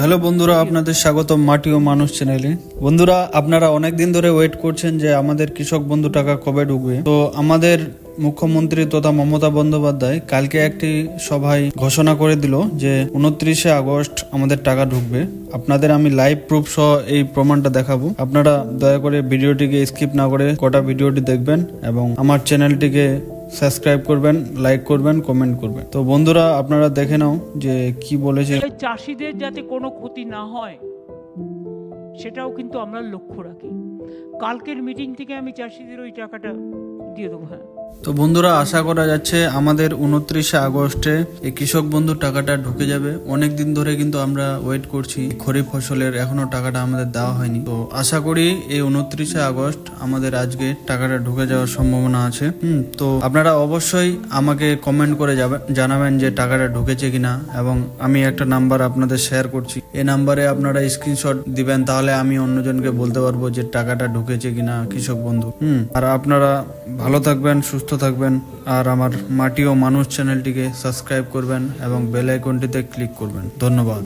Hello বন্ধুরা, আপনাদের স্বাগত মাটি ও মানুষ চ্যানেলে। বন্ধুরা, আপনারা অনেক দিন ধরে ওয়েট করছেন যে আমাদের কৃষক বন্ধু টাকা কবে ঢুকবে। তো আমাদের মুখ্যমন্ত্রী তথা মমতা বন্দ্যোপাধ্যায় কালকে একটি সভায় ঘোষণা করে দিল যে উনত্রিশে আগস্ট আমাদের টাকা ঢুকবে। আপনাদের আমি লাইভ প্রুফ সহ এই প্রমাণটা দেখাবো। আপনারা দয়া করে ভিডিওটিকে স্কিপ না করে কটা ভিডিওটি দেখবেন এবং আমার চ্যানেলটিকে সাবস্ক্রাইব করবেন, লাইক করবেন, কমেন্ট করবেন। তো বন্ধুরা, আপনারা দেখে নাও যে কি বলেছে। চাষিদের যাতে কোনো ক্ষতি না হয়, সেটাও কিন্তু আমরা লক্ষ্য রাখি। কালকের মিটিং থেকে আমি চাষিদের ওই টাকাটা দিয়ে দেবো হ্যাঁ। তো বন্ধুরা, আশা করা যাচ্ছে আমাদের উনত্রিশে আগস্টে এই কৃষক বন্ধুর টাকাটা ঢুকে যাবে। অনেক দিন ধরে কিন্তু আমরা ওয়েট করছি খরিফ ফসলের এখনও টাকাটা আমাদের দেওয়া হয়নি। তো আশা করি এই উনত্রিশে আগস্ট আমাদের আজকে টাকাটা ঢুকে যাওয়ার সম্ভাবনা আছে। হুম, তো আপনারা অবশ্যই আমাকে কমেন্ট করে যাবেন জানাবেন যে টাকাটা ঢুকেছে কিনা এবং আমি একটা নাম্বার আপনাদের শেয়ার করছি। এই নাম্বারে আপনারা স্ক্রিনশট দিবেন, তাহলে আমি অন্যজনকে বলতে পারব যে টাকাটা ঢুকেছে কিনা কৃষক বন্ধু। হুম, আর আপনারা ভালো থাকবেন সুস্থ থাকবেন আর আমার মাটি ও মানুষ চ্যানেলটিকে সাবস্ক্রাইব করবেন এবং বেল আইকনটিতে ক্লিক করবেন। ধন্যবাদ।